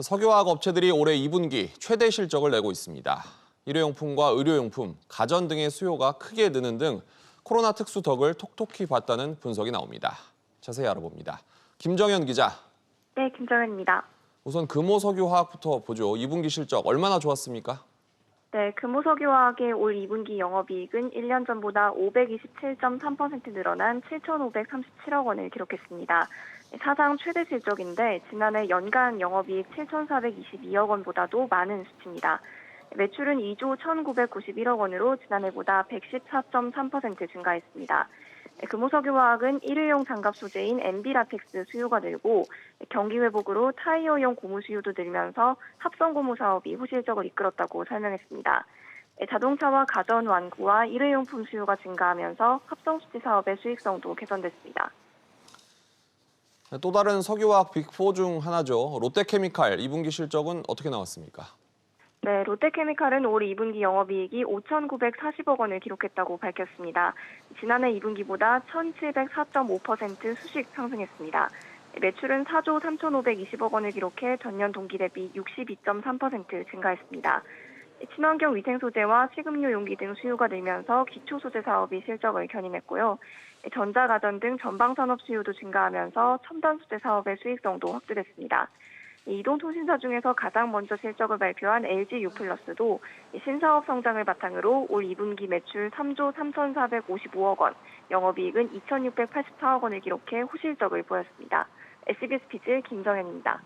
석유화학 업체들이 올해 2분기 최대 실적을 내고 있습니다. 일회용품과 의료용품, 가전 등의 수요가 크게 느는 등 코로나 특수 덕을 톡톡히 봤다는 분석이 나옵니다. 자세히 알아봅니다. 김정현 기자. 네, 김정현입니다. 우선 금호 석유화학부터 보죠. 2분기 실적 얼마나 좋았습니까? 네, 금호석유화학의 올 2분기 영업이익은 1년 전보다 527.3% 늘어난 7,537억 원을 기록했습니다. 사상 최대 실적인데 지난해 연간 영업이익 7,422억 원보다도 많은 수치입니다. 매출은 2조 1,991억 원으로 지난해보다 114.3% 증가했습니다. 금호석유화학은 일회용 장갑 소재인 엠비라텍스 수요가 늘고 경기 회복으로 타이어용 고무 수요도 늘면서 합성 고무 사업이 호실적을 이끌었다고 설명했습니다. 자동차와 가전 완구와 일회용품 수요가 증가하면서 합성 수지 사업의 수익성도 개선됐습니다. 또 다른 석유화학 빅4 중 하나죠. 롯데케미칼 2분기 실적은 어떻게 나왔습니까? 네, 롯데케미칼은 올 2분기 영업이익이 5,940억 원을 기록했다고 밝혔습니다. 지난해 2분기보다 1,704.5% 수식 상승했습니다. 매출은 4조 3,520억 원을 기록해 전년 동기 대비 62.3% 증가했습니다. 친환경 위생 소재와 식음료 용기 등 수요가 늘면서 기초 소재 사업이 실적을 견인했고요. 전자가전 등 전방 산업 수요도 증가하면서 첨단 소재 사업의 수익성도 확대됐습니다. 이동통신사 중에서 가장 먼저 실적을 발표한 LG U+도 신사업 성장을 바탕으로 올 2분기 매출 3조 3,455억 원, 영업이익은 2,684억 원을 기록해 호실적을 보였습니다. SBS 피즈 김정현입니다.